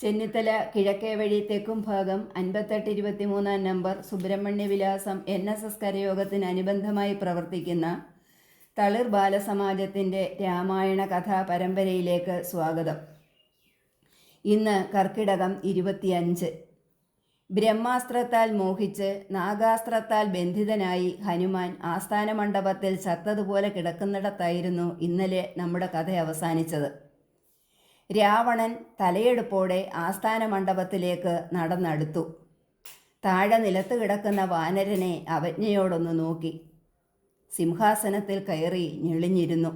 ചെന്നിത്തല കിഴക്കേ വഴി തെക്കും ഭാഗം അൻപത്തെട്ട് ഇരുപത്തിമൂന്നാം നമ്പർ സുബ്രഹ്മണ്യ വിലാസം എൻ എസ് എസ് കരയോഗത്തിന് അനുബന്ധമായി പ്രവർത്തിക്കുന്ന തളിർ ബാലസമാജത്തിന്റെ രാമായണ കഥാ പരമ്പരയിലേക്ക് സ്വാഗതം. ഇന്ന് കർക്കിടകം ഇരുപത്തിയഞ്ച്. ബ്രഹ്മാസ്ത്രത്താൽ മോഹിച്ച് നാഗാസ്ത്രത്താൽ ബന്ധിതനായി ഹനുമാൻ ആസ്ഥാന മണ്ഡപത്തിൽ ചത്തതുപോലെ കിടക്കുന്നിടത്തായിരുന്നു ഇന്നലെ നമ്മുടെ കഥ അവസാനിച്ചത്. രാവണൻ തലയെടുപ്പോടെ ആസ്ഥാന മണ്ഡപത്തിലേക്ക് നടന്നടുത്തു. താഴെ നിലത്ത് കിടക്കുന്ന വാനരനെ അവജ്ഞയോടൊന്ന് നോക്കി. സിംഹാസനത്തിൽ കയറി ഞെളിഞ്ഞിരുന്നു.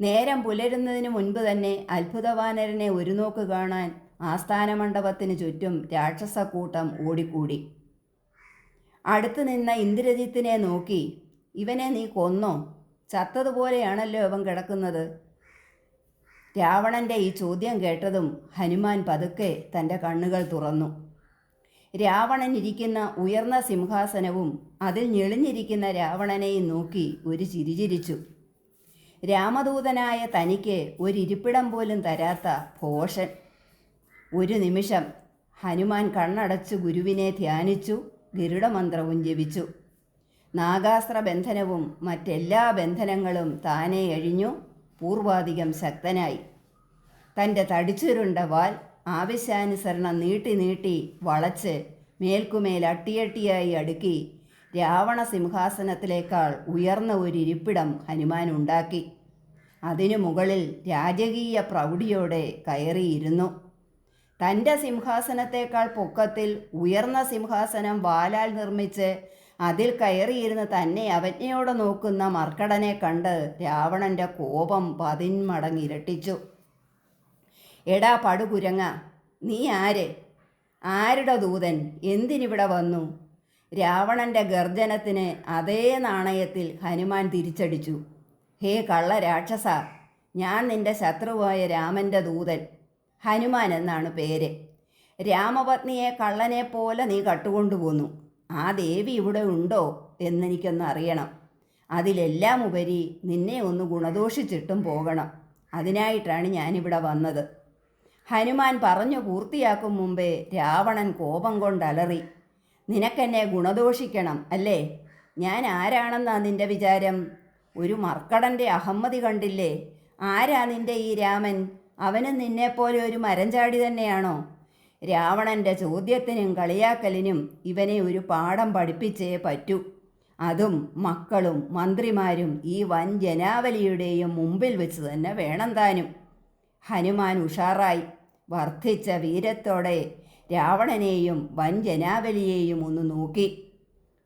നേരം പുലരുന്നതിന് മുൻപ് തന്നെ അത്ഭുതവാനരനെ ഒരു നോക്ക് കാണാൻ ആസ്ഥാന മണ്ഡപത്തിന് ചുറ്റും രാക്ഷസക്കൂട്ടം ഓടിക്കൂടി. അടുത്തു നിന്ന ഇന്ദ്രജിത്തിനെ നോക്കി ഇവനെ നീ കൊന്നോ? ചത്തതുപോലെയാണല്ലോ ഇവൻ കിടക്കുന്നത്. രാവണന്റെ ഈ ചോദ്യം കേട്ടതും ഹനുമാൻ പതുക്കെ തന്റെ കണ്ണുകൾ തുറന്നു. രാവണൻ ഇരിക്കുന്ന ഉയർന്ന സിംഹാസനവും അതിൽ ഞെളിഞ്ഞിരിക്കുന്ന രാവണനെയും നോക്കി ഒരു ചിരിചിരിച്ചു രാമദൂതനായ തനിക്ക് ഒരിരിപ്പിടം പോലും തരാത്ത ഭോഷൻ. ഒരു നിമിഷം ഹനുമാൻ കണ്ണടച്ചു ഗുരുവിനെ ധ്യാനിച്ചു ഗരുഡമന്ത്രവും ജപിച്ചു. നാഗാസ്ത്ര ബന്ധനവും മറ്റെല്ലാ ബന്ധനങ്ങളും താനേ അഴിഞ്ഞു. പൂർവാധികം ശക്തനായി. തന്റെ തടിച്ചുരുണ്ട വാൽ ആവശ്യാനുസരണം നീട്ടി നീട്ടി വളച്ച് മേൽക്കുമേൽ അട്ടിയട്ടിയായി അടുക്കി രാവണ സിംഹാസനത്തിലേക്കാൾ ഉയർന്ന ഒരു ഇരിപ്പിടം ഹനുമാൻ ഉണ്ടാക്കി. അതിനു മുകളിൽ രാജകീയ പ്രൗഢിയോടെ കയറിയിരുന്നു. തന്റെ സിംഹാസനത്തേക്കാൾ പൊക്കത്തിൽ ഉയർന്ന സിംഹാസനം വാലാൽ നിർമ്മിച്ച് അതിൽ കയറിയിരുന്ന് തന്നെ അവജ്ഞയോടെ നോക്കുന്ന മർക്കടനെ കണ്ട് രാവണന്റെ കോപം പതിന്മടങ്ങിരട്ടിച്ചു എടാ പടുകുരങ്ങ നീ ആര്? ആരുടെ ദൂതൻ? എന്തിനിവിടെ വന്നു? രാവണന്റെ ഗർജനത്തിന് അതേ നാണയത്തിൽ ഹനുമാൻ തിരിച്ചടിച്ചു. ഹേ കള്ള രാക്ഷസ ഞാൻ നിന്റെ ശത്രുവായ രാമന്റെ ദൂതൻ. ഹനുമാൻ എന്നാണ് പേര്. രാമപത്നിയെ കള്ളനെ പോലെ നീ കട്ടുകൊണ്ടുപോന്നു. ആ ദേവി ഇവിടെ ഉണ്ടോ എന്നെനിക്കൊന്ന് അറിയണം. അതിലെല്ലാം ഉപരി നിന്നെ ഒന്ന് ഗുണദോഷിച്ചിട്ടും പോകണം. അതിനായിട്ടാണ് ഞാനിവിടെ വന്നത്. ഹനുമാൻ പറഞ്ഞു പൂർത്തിയാക്കും മുമ്പേ രാവണൻ കോപം കൊണ്ടലറി. നിനക്കെന്നെ ഗുണദോഷിക്കണം അല്ലേ? ഞാൻ ആരാണെന്നാ നിന്റെ വിചാരം? ഒരു മർക്കടന്റെ അഹമ്മതി കണ്ടില്ലേ? ആരാ നിന്റെ ഈ രാമൻ? അവനും നിന്നെപ്പോലെ ഒരു മരഞ്ചാടി തന്നെയാണോ? രാവണന്റെ ചോദ്യത്തിനും കളിയാക്കലിനും ഇവനെ ഒരു പാഠം പഠിപ്പിച്ചേ പറ്റൂ. അതും മക്കളും മന്ത്രിമാരും ഈ വൻ ജനാവലിയുടെയും മുമ്പിൽ വെച്ച് തന്നെ വേണം താനും. ഹനുമാൻ ഉഷാറായി. വർദ്ധിച്ച വീരത്തോടെ രാവണനെയും വൻ ജനാവലിയെയും ഒന്ന് നോക്കി.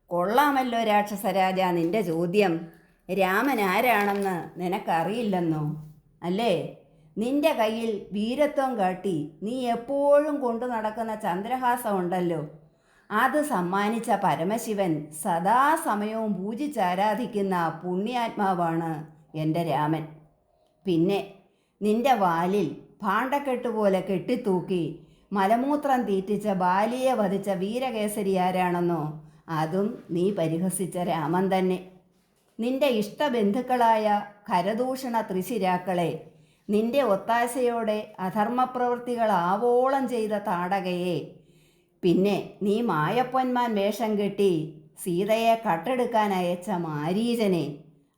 കൊള്ളാമല്ലോ രാക്ഷസരാജ നിന്റെ ചോദ്യം. രാമൻ ആരാണെന്ന് നിനക്കറിയില്ലെന്നോ? അല്ലേ? നിന്റെ കയ്യിൽ വീരത്വം കാട്ടി നീ എപ്പോഴും കൊണ്ടു നടക്കുന്ന ചന്ദ്രഹാസം ഉണ്ടല്ലോ അത് സമ്മാനിച്ച പരമശിവൻ സദാസമയവും പൂജിച്ചാരാധിക്കുന്ന പുണ്യാത്മാവാണ് എന്റെ രാമൻ. പിന്നെ നിന്റെ വാലിൽ ഭാണ്ഡക്കെട്ട് പോലെ കെട്ടിത്തൂക്കി മലമൂത്രം തീറ്റിച്ച ബാലിയെ വധിച്ച വീരകേസരി ആരാണെന്നോ അതും നീ പരിഹസിച്ച രാമൻ തന്നെ. നിന്റെ ഇഷ്ടബന്ധുക്കളായ കരദൂഷണ ത്രിശിരാക്കളെ നിന്റെ ഒത്താശയോടെ അധർമ്മപ്രവൃത്തികൾ ആവോളം ചെയ്ത താടകയെ. പിന്നെ നീ മായപ്പൊന്മാൻ വേഷം കെട്ടി സീതയെ കട്ടെടുക്കാൻ അയച്ച മാരീചനെ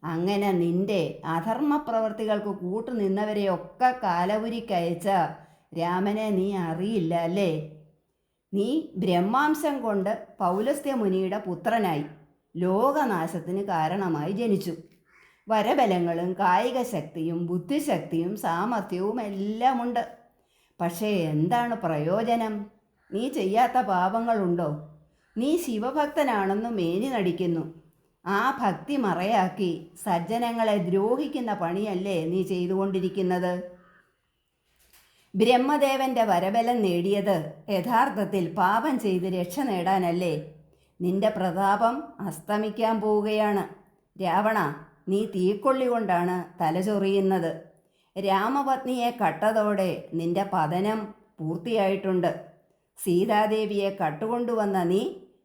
അങ്ങനെ നിന്റെ അധർമ്മപ്രവൃത്തികൾക്ക് കൂട്ടുനിന്നവരെയൊക്കെ കാലപുരിക്കയച്ച രാമനെ നീ അറിയില്ല അല്ലേ? നീ ബ്രഹ്മാംശം കൊണ്ട് പൗലസ്ത്യ മുനിയുടെ പുത്രനായി. ലോകനാശത്തിന് കാരണമായി ജനിച്ചു. വരബലങ്ങളും കായിക ശക്തിയും ബുദ്ധിശക്തിയും സാമർഥ്യവും എല്ലാമുണ്ട്. പക്ഷേ എന്താണ് പ്രയോജനം? നീ ചെയ്യാത്ത പാപങ്ങളുണ്ടോ? നീ ശിവഭക്തനാണെന്ന് മേനി നടിക്കുന്നു. ആ ഭക്തി മറയാക്കി സജ്ജനങ്ങളെ ദ്രോഹിക്കുന്ന പണിയല്ലേ നീ ചെയ്തുകൊണ്ടിരിക്കുന്നത്? ബ്രഹ്മദേവന്റെ വരബലം നേടിയത് യഥാർത്ഥത്തിൽ പാപം ചെയ്ത് രക്ഷ നേടാനല്ലേ? നിന്റെ പ്രതാപം അസ്തമിക്കാൻ പോവുകയാണ്. രാവണ നീ തീക്കൊള്ളി കൊണ്ടാണ് തലചൊറിയുന്നത് രാമപത്നിയെ കട്ടതോടെ നിന്റെ പതനം പൂർത്തിയായിട്ടുണ്ട്. സീതാദേവിയെ കട്ടുകൊണ്ടുവന്ന നീ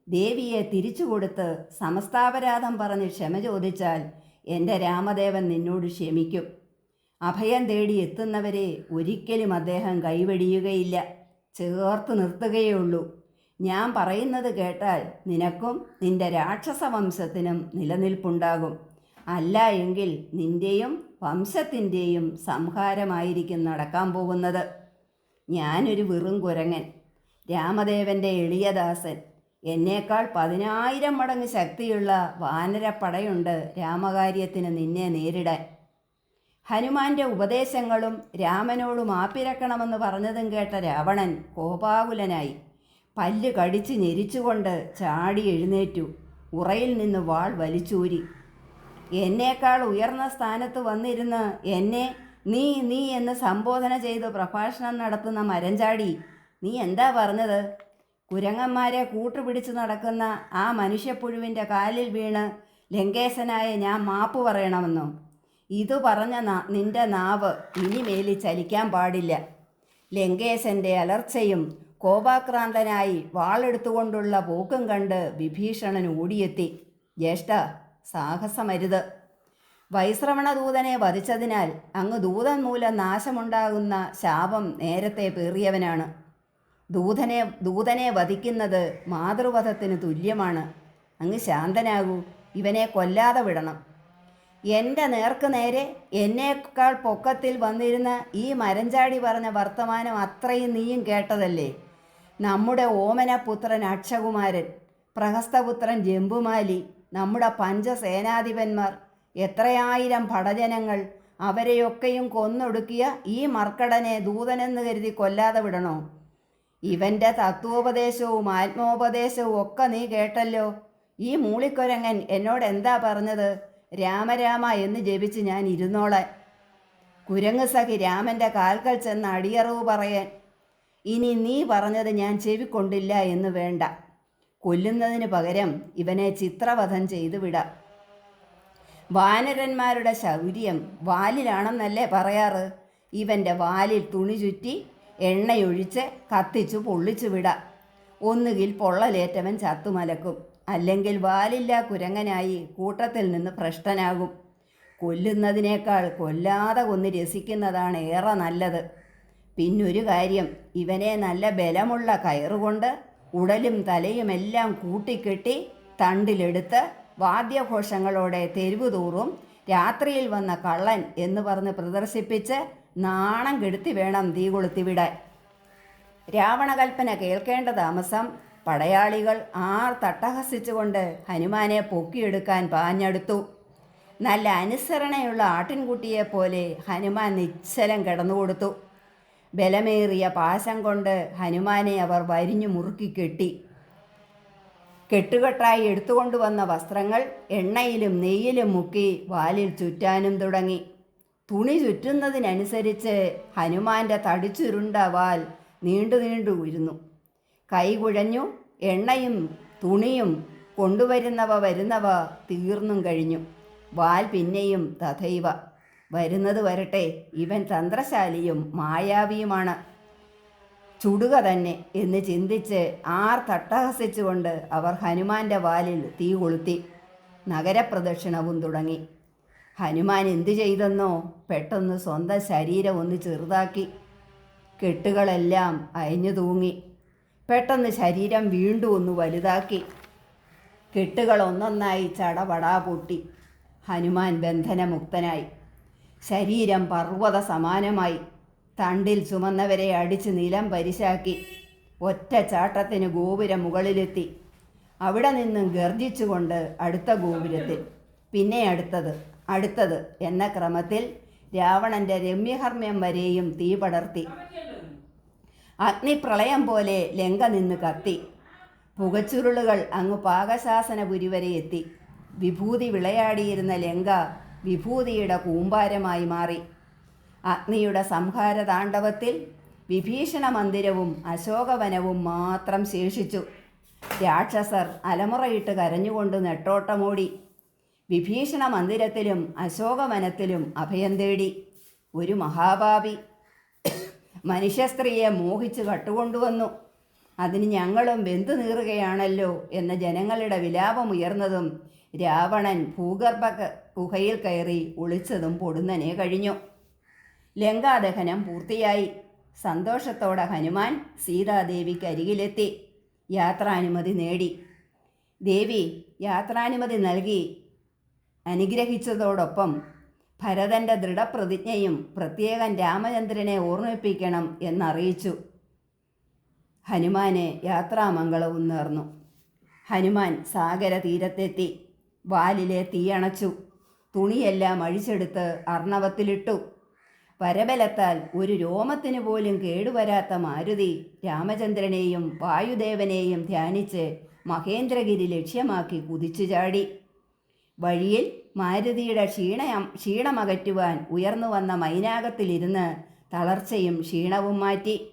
ദേവിയെ തിരിച്ചു കൊടുത്ത് സമസ്താപരാധം പറഞ്ഞ് ക്ഷമ ചോദിച്ചാൽ എന്റെ രാമദേവൻ നിന്നോട് ക്ഷമിക്കും. അഭയം തേടി എത്തുന്നവരെ ഒരിക്കലും അദ്ദേഹം കൈവെടിയുകയില്ല. ചേർത്ത് നിർത്തുകയുള്ളൂ ഞാൻ പറയുന്നത് കേട്ടാൽ നിനക്കും നിന്റെ രാക്ഷസ വംശത്തിനും നിലനിൽപ്പുണ്ടാകും. അല്ല എങ്കിൽ നിന്റെയും വംശത്തിന്റെയും സംഹാരമായിരിക്കും നടക്കാൻ പോകുന്നത്. ഞാനൊരു വെറും കുരങ്ങൻ. രാമദേവന്റെ എളിയദാസൻ എന്നേക്കാൾ പതിനായിരം മടങ്ങ് ശക്തിയുള്ള വാനരപ്പടയുണ്ട് രാമകാര്യത്തിന് നിന്നെ നേരിടാൻ. ഹനുമാന്റെ ഉപദേശങ്ങളും രാമനോട് മാപ്പിരക്കണമെന്ന് പറഞ്ഞതും കേട്ട രാവണൻ കോപാകുലനായി പല്ല് കടിച്ച് ഞെരിച്ചുകൊണ്ട് ചാടി എഴുന്നേറ്റു. ഉറയിൽ നിന്ന് വാൾ വലിച്ചൂരി. എന്നേക്കാൾ ഉയർന്ന സ്ഥാനത്ത് വന്നിരുന്ന് എന്നെ നീ നീ എന്ന് സംബോധന ചെയ്ത് പ്രഭാഷണം നടത്തുന്ന മരഞ്ചാടി നീ എന്താ പറഞ്ഞത്? കുരങ്ങന്മാരെ കൂട്ടുപിടിച്ച് നടക്കുന്ന ആ മനുഷ്യപ്പുഴുവിന്റെ കാലിൽ വീണ് ലങ്കേശനായ ഞാൻ മാപ്പ് പറയണമെന്നോ ഇതു പറഞ്ഞ നിന്റെ നാവ് ഇനിമേലി ചലിക്കാൻ പാടില്ല. ലങ്കേശന്റെ അലർച്ചയും കോപാക്രാന്തനായി വാളെടുത്തുകൊണ്ടുള്ള പോക്കും കണ്ട് വിഭീഷണൻ ഓടിയെത്തി. ജ്യേഷ്ഠ സാഹസമരുത്. വൈശ്രവണദൂതനെ വധിച്ചതിനാൽ അങ്ങ് ദൂതൻ മൂലം നാശമുണ്ടാകുന്ന ശാപം നേരത്തെ പേറിയവനാണ്. ദൂതനെ ദൂതനെ വധിക്കുന്നത് മാതൃവധത്തിന് തുല്യമാണ്. അങ്ങ് ശാന്തനാകൂ ഇവനെ കൊല്ലാതെ വിടണം. എന്റെ നേർക്ക് നേരെ എന്നേക്കാൾ പൊക്കത്തിൽ വന്നിരുന്ന ഈ മരഞ്ചാടി പറഞ്ഞ വർത്തമാനം അത്രയും നീയും കേട്ടതല്ലേ? നമ്മുടെ ഓമനപുത്രൻ അക്ഷകുമാരൻ പ്രഹസ്തപുത്രൻ ജമ്പുമാലി നമ്മുടെ പഞ്ചസേനാധിപന്മാർ എത്രയായിരം ഭടജനങ്ങൾ അവരെയൊക്കെയും കൊന്നൊടുക്കിയ ഈ മർക്കടനെ ദൂതനെന്ന് കരുതി കൊല്ലാതെ വിടണോ? ഇവന്റെ തത്വോപദേശവും ആത്മോപദേശവും ഒക്കെ നീ കേട്ടല്ലോ. ഈ മൂളിക്കൊരങ്ങൻ എന്നോട് എന്താ പറഞ്ഞത്? രാമരാമ എന്ന് ജപിച്ച് ഞാൻ ഇരുന്നോളെ. കുരങ്ങ് സഖി രാമന്റെ കാൽക്കൽ ചെന്ന് അടിയറവ് പറയാൻ ഇനി നീ പറഞ്ഞത് ഞാൻ ചെവിക്കൊണ്ടില്ല എന്ന് വേണ്ട. കൊല്ലുന്നതിന് പകരം ഇവനെ ചിത്രവധം ചെയ്തു വിട. വാനരന്മാരുടെ ശൗര്യം വാലിലാണെന്നല്ലേ പറയാറ്? ഇവന്റെ വാലിൽ തുണി ചുറ്റി എണ്ണയൊഴിച്ച് കത്തിച്ചു പൊള്ളിച്ചു വിട. ഒന്നുകിൽ പൊള്ളലേറ്റവൻ ചത്തുമലക്കും അല്ലെങ്കിൽ വാലില്ല കുരങ്ങനായി കൂട്ടത്തിൽ നിന്ന് ഭ്രഷ്ടനാകും. കൊല്ലുന്നതിനേക്കാൾ കൊല്ലാതെ കൊന്ന് രസിക്കുന്നതാണ് ഏറെ നല്ലത്. പിന്നൊരു കാര്യം ഇവനെ നല്ല ബലമുള്ള കയറുകൊണ്ട് ഉടലും തലയും എല്ലാം കൂട്ടിക്കെട്ടി തണ്ടിലെടുത്ത് വാദ്യഘോഷങ്ങളോടെ തെരുവുതൂറും രാത്രിയിൽ വന്ന കള്ളൻ എന്ന് പറഞ്ഞ് പ്രദർശിപ്പിച്ച് നാണം കെടുത്തി വേണം തീ കൊളുത്തിവിടാൻ. രാവണകൽപ്പന കേൾക്കേണ്ട താമസം പടയാളികൾ ആർ തട്ടഹസിച്ചുകൊണ്ട് ഹനുമാനെ പൊക്കിയെടുക്കാൻ പാഞ്ഞെടുത്തു. നല്ല അനുസരണയുള്ള ആട്ടിൻകുട്ടിയെപ്പോലെ ഹനുമാൻ നിശ്ചലം കിടന്നുകൊടുത്തു. ബലമേറിയ പാശം കൊണ്ട് ഹനുമാനെ അവർ വരിഞ്ഞു മുറുക്കി കെട്ടി. കെട്ടുകെട്ടായി എടുത്തുകൊണ്ടുവന്ന വസ്ത്രങ്ങൾ എണ്ണയിലും നെയ്യിലും മുക്കി വാലിൽ ചുറ്റാനും തുടങ്ങി. തുണി ചുറ്റുന്നതിനനുസരിച്ച് ഹനുമാന്റെ തടിച്ചുരുണ്ട വാൽ നീണ്ടു നീണ്ടു ഇരുന്നു കൈ കുഴഞ്ഞു എണ്ണയും തുണിയും കൊണ്ടുവരുന്നവ വരുന്നവ തീർന്നും കഴിഞ്ഞു. വാൽ പിന്നെയും തഥൈവ. വരുന്നത് വരട്ടെ. ഇവൻ തന്ത്രശാലിയും മായാവിയുമാണ്. ചുടുക തന്നെ എന്ന് ചിന്തിച്ച് ആർ തട്ടഹസിച്ചുകൊണ്ട് അവർ ഹനുമാന്റെ വാലിൽ തീ കൊളുത്തി. നഗരപ്രദക്ഷിണവും തുടങ്ങി. ഹനുമാൻ എന്തു ചെയ്തെന്നോ പെട്ടെന്ന് സ്വന്തം ശരീരം ഒന്ന് ചെറുതാക്കി. കെട്ടുകളെല്ലാം അയഞ്ഞു തൂങ്ങി. പെട്ടെന്ന് ശരീരം വീണ്ടും ഒന്ന് വലുതാക്കി. കെട്ടുകൾ ഒന്നൊന്നായി ചടപടാ പൊട്ടി. ഹനുമാൻ ബന്ധനമുക്തനായി. ശരീരം പർവത സമാനമായി. തണ്ടിൽ ചുമന്നവരെ അടിച്ച് നിലം പരിശാക്കി ഒറ്റ ചാട്ടത്തിന് ഗോപുരം മുകളിലെത്തി. അവിടെ നിന്നും ഗർജിച്ചുകൊണ്ട് അടുത്ത ഗോപുരത്തിൽ. പിന്നെ അടുത്തത് അടുത്തത് എന്ന ക്രമത്തിൽ രാവണന്റെ രമ്യഹർമ്മ്യം വരെയും തീ പടർത്തി. അഗ്നിപ്രളയം പോലെ ലങ്ക നിന്ന് കത്തി. പുകച്ചുരുളുകൾ അങ്ങ് പാകശാസനപുരി വരെ എത്തി. വിഭൂതി വിളയാടിയിരുന്ന ലങ്ക വിഭൂതിയുടെ കൂമ്പാരമായി മാറി. അഗ്നിയുടെ സംഹാര താണ്ഡവത്തിൽ വിഭീഷണ മന്ദിരവും അശോകവനവും മാത്രം ശേഷിച്ചു. രാക്ഷസർ അലമുറയിട്ട് കരഞ്ഞുകൊണ്ട് നെട്ടോട്ടമോടി. വിഭീഷണ മന്ദിരത്തിലും അശോകവനത്തിലും അഭയം തേടി. ഒരു മഹാഭാവി മനുഷ്യസ്ത്രീയെ മോഹിച്ച് കട്ടുകൊണ്ടുവന്നു. അതിന് ഞങ്ങളും വെന്തു നീറുകയാണല്ലോ എന്ന ജനങ്ങളുടെ വിലാപമുയർന്നതും രാവണൻ ഭൂഗർഭ ഗുഹയിൽ കയറി ഒളിച്ചതും പൊടുന്നനെ കഴിഞ്ഞു. ലങ്കാദഹനം പൂർത്തിയായി. സന്തോഷത്തോടെ ഹനുമാൻ സീതാദേവിക്ക് അരികിലെത്തി. യാത്രാനുമതി നേടി. ദേവി യാത്രാനുമതി നൽകി. അനുഗ്രഹിച്ചതോടൊപ്പം ഭരതന്റെ ദൃഢപ്രതിജ്ഞയും പ്രത്യേകം രാമചന്ദ്രനെ ഓർമ്മിപ്പിക്കണം എന്നറിയിച്ചു. ഹനുമാനെ യാത്രാമംഗളവും നേർന്നു. ഹനുമാൻ സാഗര തീരത്തെത്തി വാലിലെ തീയണച്ചു. തുണിയെല്ലാം അഴിച്ചെടുത്ത് അർണവത്തിലിട്ടു. പരബലത്താൽ ഒരു രോമത്തിനു പോലും കേടുവരാത്ത മാരുതി രാമചന്ദ്രനെയും വായുദേവനെയും ധ്യാനിച്ച് മഹേന്ദ്രഗിരി ലക്ഷ്യമാക്കി കുതിച്ചു ചാടി. വഴിയിൽ മാരുതിയുടെ ക്ഷീണ ക്ഷീണമകറ്റുവാൻ ഉയർന്നു വന്ന മൈനാകത്തിലിരുന്ന് തളർച്ചയും ക്ഷീണവും മാറ്റി.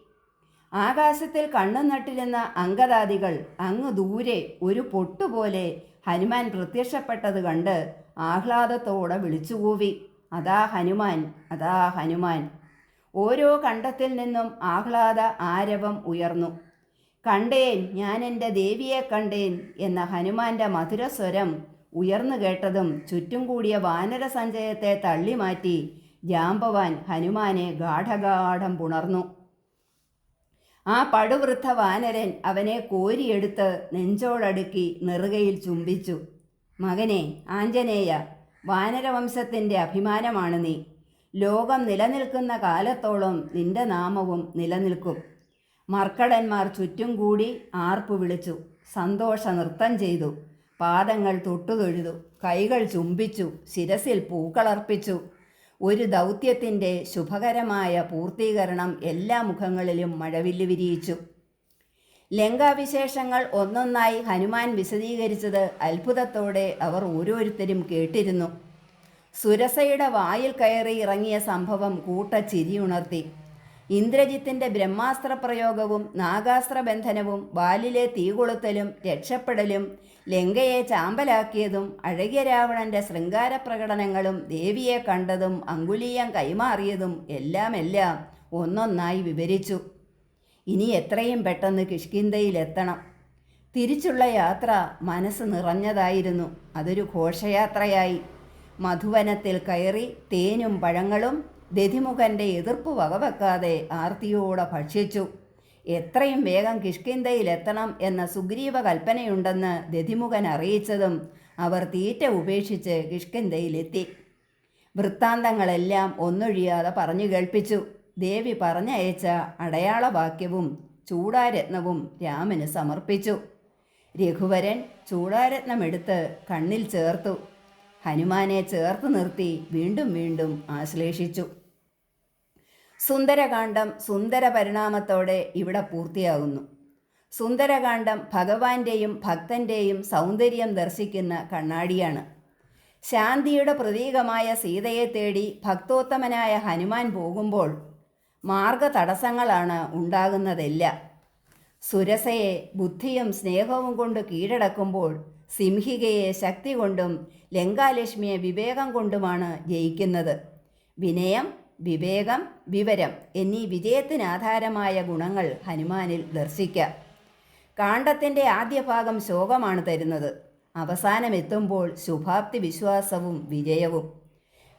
ആകാശത്തിൽ കണ്ണു നട്ടിരുന്ന അങ്കദാദികൾ അങ്ങ് ദൂരെ ഒരു പൊട്ടുപോലെ ഹനുമാൻ പ്രത്യക്ഷപ്പെട്ടത് കണ്ട് ആഹ്ലാദത്തോടെ വിളിച്ചുകൂവി. അതാ ഹനുമാൻ അതാ ഹനുമാൻ. ഓരോ കണ്ടത്തിൽ നിന്നും ആഹ്ലാദ ആരവം ഉയർന്നു. കണ്ടേൻ ഞാൻ എന്റെ ദേവിയെ കണ്ടേൻ എന്ന ഹനുമാന്റെ മധുരസ്വരം ഉയർന്നു കേട്ടതും ചുറ്റും കൂടിയ വാനര സഞ്ചയത്തെ തള്ളിമാറ്റി ജാമ്പവാൻ ഹനുമാനെ ഗാഠഗാഠം പുണർന്നു. ആ പടുവൃദ്ധ വാനരൻ അവനെ കോരിയെടുത്ത് നെഞ്ചോടടുക്കി നെറുകയിൽ ചുംബിച്ചു. മകനെ ആഞ്ജനേയ വാനരവംശത്തിന്റെ അഭിമാനമാണ് നീ. ലോകം നിലനിൽക്കുന്ന കാലത്തോളം നിന്റെ നാമവും നിലനിൽക്കും. മർക്കടന്മാർ ചുറ്റും കൂടി ആർപ്പു വിളിച്ചു സന്തോഷ നൃത്തം ചെയ്തു പാദങ്ങൾ തൊട്ടുതൊഴുതു കൈകൾ ചുംബിച്ചു ശിരസിൽ പൂക്കളർപ്പിച്ചു. ഒരു ദൗത്യത്തിന്റെ ശുഭകരമായ പൂർത്തീകരണം എല്ലാ മുഖങ്ങളിലും മഴവില്ല് വിരിയിച്ചു. ലങ്കാവിശേഷങ്ങൾ ഒന്നൊന്നായി ഹനുമാൻ വിശദീകരിച്ചത് അത്ഭുതത്തോടെ അവർ ഓരോരുത്തരും കേട്ടിരുന്നു. സുരസയുടെ വായിൽ കയറി ഇറങ്ങിയ സംഭവം കൂട്ട ചിരിയുണർത്തി ഇന്ദ്രജിത്തിന്റെ ബ്രഹ്മാസ്ത്ര പ്രയോഗവും നാഗാസ്ത്ര ബന്ധനവും വാലിലെ തീകൊളുത്തലും രക്ഷപ്പെടലും ലങ്കയെ ചാമ്പലാക്കിയതും അഴകിയ രാവണന്റെ ശൃംഗാര പ്രകടനങ്ങളും ദേവിയെ കണ്ടതും അങ്കുലീയം കൈമാറിയതും എല്ലാം എല്ലാം ഒന്നൊന്നായി വിവരിച്ചു. ഇനി എത്രയും പെട്ടെന്ന് കിഷ്കിന്തയിലെത്തണം തിരിച്ചുള്ള യാത്ര മനസ്സ് നിറഞ്ഞതായിരുന്നു. അതൊരു ഘോഷയാത്രയായി. മധുവനത്തിൽ കയറി തേനും പഴങ്ങളും ദതിമുഖന്റെ എതിർപ്പ് വകവെക്കാതെ ആർത്തിയോടെ ഭക്ഷിച്ചു. എത്രയും വേഗം കിഷ്കിന്തയിലെത്തണം എന്ന സുഗ്രീവ കൽപ്പനയുണ്ടെന്ന് ദധിമുഖൻ അറിയിച്ചതും അവർ തീറ്റ ഉപേക്ഷിച്ച് കിഷ്കിന്തയിലെത്തി വൃത്താന്തങ്ങളെല്ലാം ഒന്നൊഴിയാതെ പറഞ്ഞു കേൾപ്പിച്ചു. ദേവി പറഞ്ഞയച്ച അടയാളവാക്യവും ചൂടാരത്നവും രാമന് സമർപ്പിച്ചു. രഘുവരൻ ചൂടാരത്നമെടുത്ത് കണ്ണിൽ ചേർത്തു. ഹനുമാനെ ചേർത്ത് നിർത്തി വീണ്ടും വീണ്ടും ആശ്ലേഷിച്ചു. സുന്ദരകാന്ഡം സുന്ദര പരിണാമത്തോടെ ഇവിടെ പൂർത്തിയാകുന്നു. സുന്ദരകാന്ഡം ഭഗവാന്റെയും ഭക്തന്റെയും സൗന്ദര്യം ദർശിക്കുന്ന കണ്ണാടിയാണ്. ശാന്തിയുടെ പ്രതീകമായ സീതയെ തേടി ഭക്തോത്തമനായ ഹനുമാൻ പോകുമ്പോൾ മാർഗ തടസ്സങ്ങളാണ് ഉണ്ടാകുന്നതെല്ലാം. സുരസയെ ബുദ്ധിയും സ്നേഹവും കൊണ്ട് കീഴടക്കുമ്പോൾ സിംഹികയെ ശക്തി കൊണ്ടും ലങ്കാലക്ഷ്മിയെ വിവേകം കൊണ്ടുമാണ് ജയിക്കുന്നത്. വിനയം വിവേകം വിവരം എന്നീ വിജയത്തിനാധാരമായ ഗുണങ്ങൾ ഹനുമാനിൽ ദർശിക്കാം. കാണ്ഡത്തിന്റെ ആദ്യ ഭാഗം ശോകമാണ് തരുന്നത്. അവസാനമെത്തുമ്പോൾ ശുഭാപ്തി വിശ്വാസവും വിജയവും.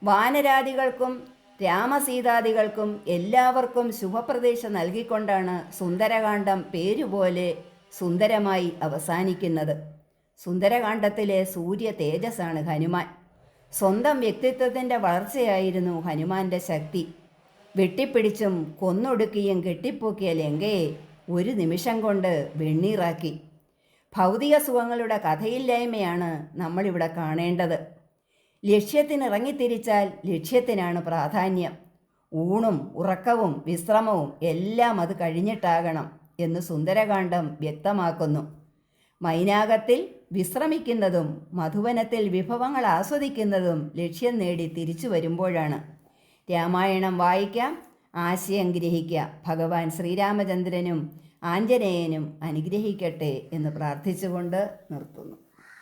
വാനരാദികൾക്കും രാമസീതാദികൾക്കും എല്ലാവർക്കും ശുഭപ്രതീക്ഷ നൽകിക്കൊണ്ടാണ് സുന്ദരകാന്ഡം പേരുപോലെ സുന്ദരമായി അവസാനിക്കുന്നത്. സുന്ദരകാന്ഡത്തിലെ സൂര്യ തേജസ്സാണ് ഹനുമാൻ. സ്വന്തം വ്യക്തിത്വത്തിന്റെ വളർച്ചയായിരുന്നു ഹനുമാന്റെ ശക്തി. വെട്ടിപ്പിടിച്ചും കൊന്നൊടുക്കിയും കെട്ടിപ്പൊക്കിയ ലങ്കയെ ഒരു നിമിഷം കൊണ്ട് വെണ്ണീറാക്കി. ഭൗതിക സുഖങ്ങളുടെ കഥയില്ലായ്മയാണ് നമ്മളിവിടെ കാണേണ്ടത്. ലക്ഷ്യത്തിനിറങ്ങിത്തിരിച്ചാൽ ലക്ഷ്യത്തിനാണ് പ്രാധാന്യം. ഊണും ഉറക്കവും വിശ്രമവും എല്ലാം അത് കഴിഞ്ഞിട്ടാകണം എന്ന് സുന്ദരകാന്ഡം വ്യക്തമാക്കുന്നു. മൈനാകത്തിൽ വിശ്രമിക്കുന്നതും മധുവനത്തിൽ വിഭവങ്ങൾ ആസ്വദിക്കുന്നതും ലക്ഷ്യം നേടി തിരിച്ചു വരുമ്പോഴാണ്. രാമായണം വായിക്കാം ആശയം ഗ്രഹിക്കാം. ഭഗവാൻ ശ്രീരാമചന്ദ്രനും ആഞ്ജനേയനും അനുഗ്രഹിക്കട്ടെ എന്ന് പ്രാർത്ഥിച്ചുകൊണ്ട് നിർത്തുന്നു.